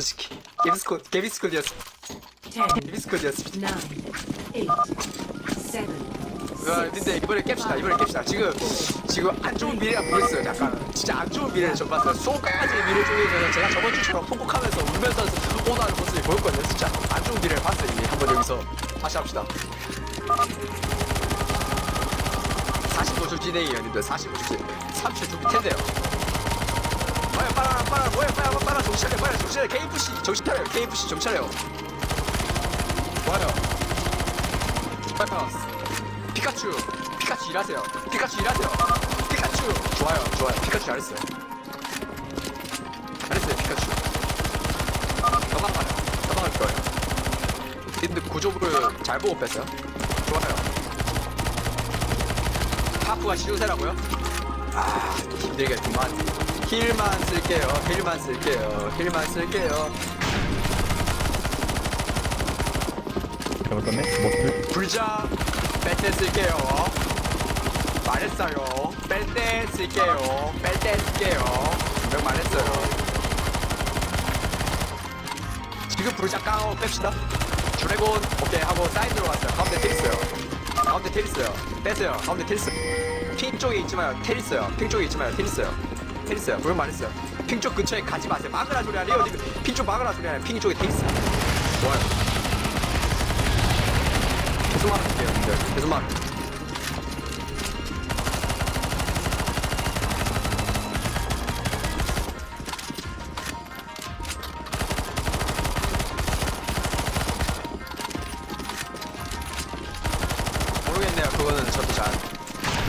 솔직히. nine, eight, seven, 와, 근데 이번에 깹시다 이번에 깹시다. 지금 지금 안 좋은 미래가 보였어요. 잠깐 진짜 안 좋은 미래를 좀 봤어요. 수억까지의 미래 쪽에서는 제가 저번 주처럼 통곡하면서 울면서 오나는 모습이 보였거든요 진짜. 안 좋은 미래를 봤어요 이미. 한번 여기서 다시 합시다. 45초 진행이에요 님들. 45초 진행 30초 준비 텐데요. 빨리 빨리 빨리 뭐야 빨리 정신 차려 빨리 정신 차려. KFC 정신 차려요 KFC 정신 차려요. 좋아요. 빨리 피카츄 피카츄 일하세요. 피카츄 일하세요. 피카츄. 좋아요 좋아요. 피카츄 잘했어요. 잘했어요 피카츄. 더만 가요. 더만 갈 거예요. 근데 구조부를 잘 보고 뺐어요? 좋아요. 하프가 시조세라고요? 아 힘들겠구만 힐만 쓸게요. 힐만 쓸게요. 힐만 쓸게요. 잘못 썼네? 뭐, 불자 뺄 때 쓸게요. 말했어요. 뺄 때 쓸게요. 뺄 때 쓸게요. 분명 말했어요. 지금 불자 까고 뺍시다. 드래곤 오케이 하고 사이드로 왔어요. 가운데 텔 있어요. 가운데 텔 있어요. 빼세요. 가운데 텔 있어요. 핑 쪽에 있지 마요. 텔 있어요. 핑 쪽에 있지 마요. 텔 있어요 텔 있어요 분명 말했어요 핑 쪽 근처에 가지 마세요 막으라 소리 아니에요 지금 핑 쪽 막으라 소리 아니에요 핑 쪽에 텔 있어요 좋아요 계속 말할게요, 근데 계속 말. 모르겠네요. 그거는 저도 잘.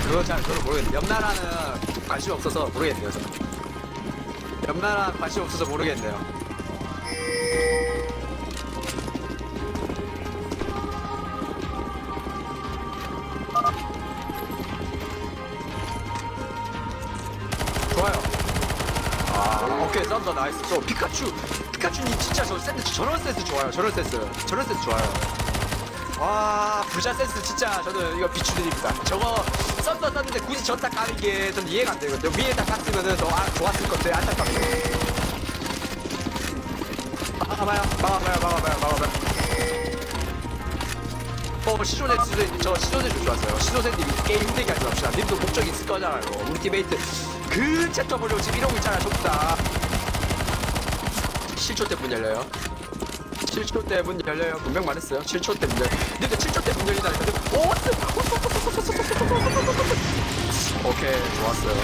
그거 잘 저도 모르겠네요. 옆 나라는 관심 없어서 모르겠네요. 저. 옆나라 관심 없어서 모르겠네요. 좋아요. 아, 오케이, 썬더 나이스. 저 피카츄, 피카츄님 진짜 저 센스, 저런 센스 좋아요. 저런 센스. 저런 센스 좋아요. 와, 부자 센스 진짜 저는 이거 비추드립니다. 저거 썬더 썼는데 굳이 저딱 까는 게 저는 이해가 안 되거든요. 위에다 깠으면은 더 아, 좋았을 건데 안타깝네요. 막아봐요, 막아봐요, 막아봐요, 막아봐요. 어, 시조네스, 저 시조네스 좋았어요. 시조네님 게임 힘들게 하지 맙시다. 님도 목적이 있을 거잖아요. 울티메이트. 그 챕터 보려고 지금 이러고 있잖아, 전부 다. 7초 때문 열려요. 7초 때 문 열려요. 분명 말했어요. 7초 때 문 열려. 근데 7초 때 문 열리다니까. 오! 오케이, 좋았어요.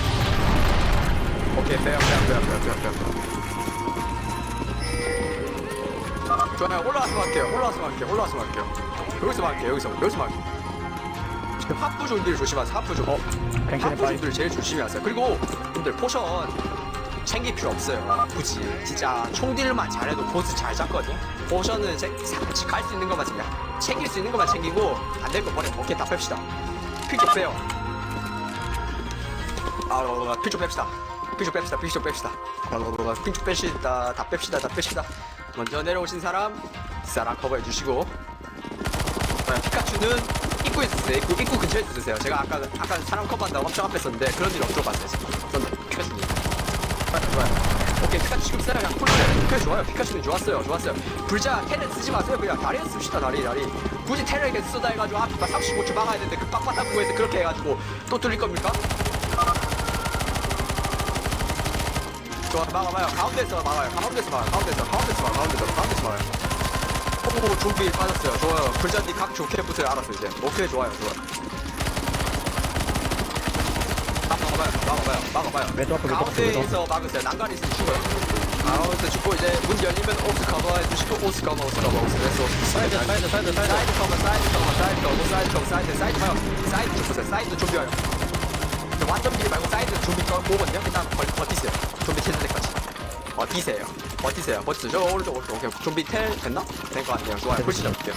오케이, 빼요, 빼요, 빼요, 빼요, 빼요, 빼요. 좋아요, 올라와서 갈게요. 올라와서 갈게요. 올라와서 갈게요. 여기서 갈게요. 여기서, 여기서 갈게요. 좀비를 조심하세요. 좀. 어. 좀비를 제일 조심히 하세요. 그리고 분들 포션 챙길 필요 없어요. 굳이 진짜 총딜만 잘해도 보스 잘 잡거든요. 포션은 갈수 있는 것만 챙겨. 챙길 수 있는 것만 챙기고 안 될 거 버려. 오케이 다 뺍시다. 필좀 빼요. 아, 필좀 뺍시다. 필좀 뺍시다. 필좀 뺍시다. 아, 필좀 뺍시다. 다 뺍시다. 다 뺍시다. 먼저 내려오신 사람 사람 커버해 주시고 아, 피카츄는 입구에 있으세요. 입구, 입구 근처에 있으세요. 제가 아까 아까 사람 커버한다고 엄청 앞에 있었는데 그런 일 없도록. 지금. 저는 피카츄님. 아, 좋아요. 오케이 피카츄 지금 쓰라 그냥 콜로네. 그래 좋아요. 피카츄는 좋았어요. 좋았어요. 불자 테렌 쓰지 마세요. 그냥 다리에 씁시다 다리 다리. 굳이 테렌에게 쓰다 해가지고 앞에 35초 막아야 되는데 그 빡빡한 구에서 그렇게 해가지고 또 뚫릴 겁니까? 좋아 막아봐요. 가운데서 막아요. 가운데서 막아요. 가운데서 가운데서 막아요. 가운데서 가운데서 막아요. 오 좀비 빠졌어요. 좋아요. 불잔디 각 좋게 붙어요. 알았어 이제. 오케이 좋아요. 좋아요. 막아봐요. 막아봐요. 왼쪽 앞으로, 왼쪽 앞으로, 왼쪽 가운데에서 막으세요. 난간이 있으면 죽어요. 가운데서 죽고 이제 문 열리면 오스 커버 해 주시고 오스 커버 오스 커버 오스 됐어. 사이드, 사이드, 사이드, 사이드. 사이드 커버 사이드 커버 사이드 커버 사이드 커버 사이드 사이드 커버 사이드 좀 보세요. 사이드 좀비 와요. 완전 길 말고 사이드 거 오거든요. 일단 버, 버티세요. 좀비 튀는 데까지. 버티세요. 버티세요. 버티세요. 저 오른쪽 오른쪽 오케이. 좀비 텔 됐나? 된 거 같네요. 좋아요. 푸시 잡을게요.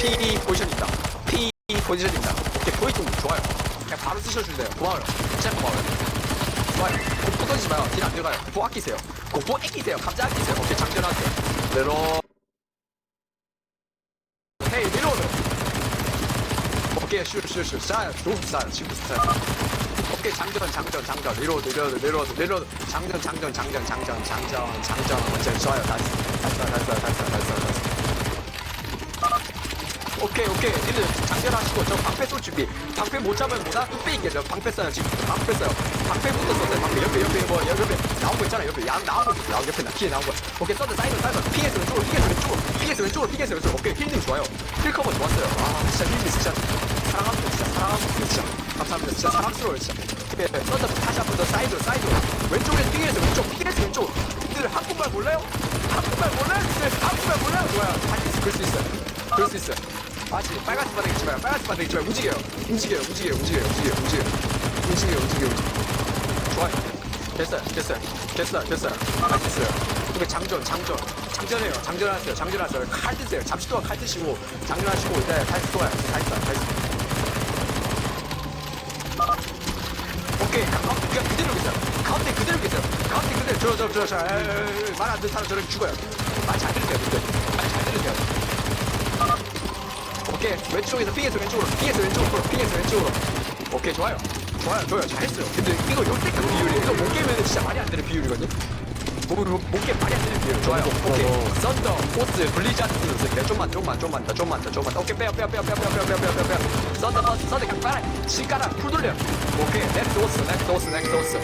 P 포지션입니다. 포지션입니다. 오케이 포인트 좋아요. 그냥 바로 쓰셔주세요. 고마워요. 진짜 고마워요. 좋아요. 공포 던지지 마요. 딜 안 들어가요. 공포 아끼세요. 공포 아끼세요. 감자 아끼세요. 오케이 장전하세요. 레로. 헤이 리로드. 오케이 슈슈슈 싸요. 너무 싸요. 지금 싸요. 오케이 장전 장전 장전 리로드 리로드 리로드 리로드 장전 장전 장전 장전 장전 장전 어째 좋아요 다 했어 다 했어 다 했어 다 했어 다 했어 다 했어 오케이 오케이. 니들 장전하시고 저 방패 쏠 준비. 방패 못 잡으면 뭐다 뚝배기 깨져 방패 써요 지금. 방패 써요. 방패부터 썼어요. 방패 옆에 옆에 뭐 옆에 나온 거 있잖아 옆에. 양 나온 거 있어 나온 옆에 나 뒤에 나온 거. 오케이 써도 사이드 사이드 피해서 왼쪽으로 피해서 왼쪽으로. 피해서 왼쪽으로 피해서 왼쪽으로. 오케이 힐님 좋아요. 힐 커버 좋았어요. 아 진짜 힐님 진짜. 사랑합니다 진짜. 사랑합니다 진짜. 감사합니다 진짜. 사랑스러워요 진짜. 오케이 써도 다시 한 번 더 사이드로 사이드로. 왼쪽에 피해서 왼쪽 피해서 왼쪽. 니들 한국말 몰라요? 한국말 몰라요? 니들 한국말 몰라요? 좋아요. 다시 그럴 수 있어요. 그럴 수 있어요 아직 빨간색 바닥 있지 마요. 빨간색 바닥 있지 마요. 움직여요. 움직여요. 움직여요. 움직여요. 움직여요. 움직여요. 움직여요. 움직여요. 움직여요 좋아요. 됐어요. 됐어요. 됐어요. 됐어요. 할수 있어요. 이거 장전 장전. 장전해요. 장전하세요. 장전하세요. 칼 드세요. 잠시 동안 칼 드시고 장전하시고 이제 다시 또와요. 다 있어 다 있어 오케이. 가운데 그냥 그대로 계세요. 가운데 그대로 계세요. 가운데 그대로. 저저저말안 듣는 사람 저렇게 죽어요. 말잘 들으세요 근데. 말잘 들으세요 오케이. 왼쪽에서 핑에서 왼쪽으로. 핑에서 왼쪽으로. 핑에서 왼쪽으로. 오케이 좋아요. 좋아요 좋아요. 잘했어요. 근데 이거 역대급 비율이에요 이거 못 깨면 진짜 말이 안 되는 비율이거든요? 못깨 말이 안 되는 비율. 좋아요. 오케이. 썬더 포스 블리자드 그래 좀만 좀만 좀만 더 좀만 더 좀만 더. 오케이 빼요 빼요 빼요 빼요 빼요 빼요 빼요 빼요 빼요. 썬더 버스 썬더 빨아 실가라. 풀 돌려 오케이. 넥스트 오스 넥스트 오스 넥스트 오스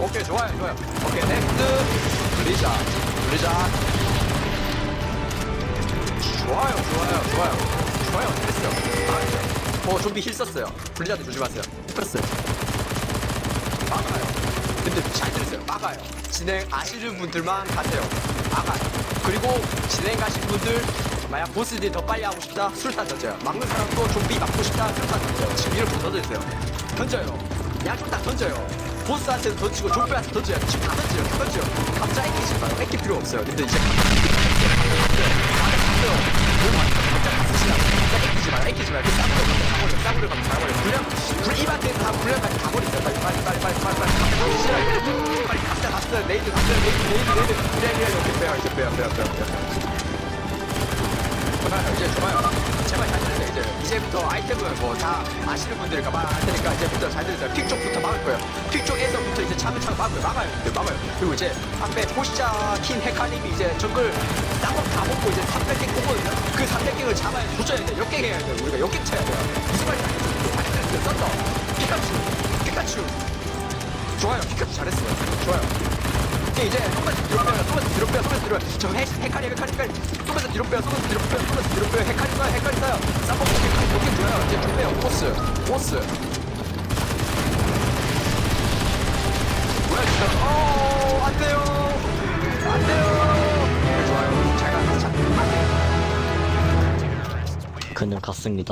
오케이 좋아요 좋아요. 오케이 넥스트 블리자드 블리자드 좋아요, 좋아요, 좋아요. 아, 어, 좀비 힐 썼어요. 블리자드 조심하세요. 플러스. 막아요. 근데 잘 들으세요. 막아요. 진행 아시는 분들만 가세요. 막아요. 그리고 진행 가신 분들, 만약 보스들이 더 빨리 하고 싶다, 술탄 던져요. 막는 사람도 좀비 막고 싶다, 술탄 던져요. 지금 이렇게 던져주세요. 던져요. 양쪽 다 던져요. 보스한테도 던지고 좀비한테 던져요. 지금 다 던져요. 다 던져요. 감자 애끼지 마요. 애낄 필요 없어요. 근데 이제 애끼지 불량, 불 입한테 다 불량까지 다 버리세요. 빨리, 빨리, 빨리, 빨리, 빨리, 빨리. 빨리 싫어요. 빨리 갑시다, 갑시다. 레이드, 갑시다. 레이드, 레이드, 레이드. 불량, 불량. 이렇게 빼요, 이제 빼요, 빼요, 빼요, 빼요. 좋아요, 이제 좋아요. 제발 잘 들으세요, 이제. 이제부터 아이템을 뭐다 아시는 분들이니까 말할 테니까 이제부터 잘 들으세요. 픽 쪽부터 막을 거예요. 픽 쪽에서부터 이제 차근차근 막을. 막아요, 이제 막아요. 그리고 이제 앞에 포시자 킨 헤카님이 이제 정글 쌍업 다 먹고 이제 300개 꼬거든요. 그 300개를 잡아야 조져야 돼. 역갱 해야 돼요. 우리가 역갱 쳐야 돼요. 무슨 말인지 들으세요. 썬더. 피카츄. 피카츄. 좋아요. 피카츄 잘했어요. 좋아요. 이제 이제 조금만 뒤로 빼요. 조금만 뒤로 빼요. 조금만 뒤로 빼요. 저 해, 헤카리 헤카리 헤카리. 조금만 뒤로 빼요. 조금만 뒤로 빼요. 조금만 뒤로 빼요. 헤카리 써요. 헤카리 써요. 쌈먹 헤카리 이렇게 줘요. 이제 좀 빼요. 포스. 포스. 뭐야 진짜. 어, 안 돼요. 안 돼요. 네, 좋아요. 잘 갔어. 그는 갔습니다.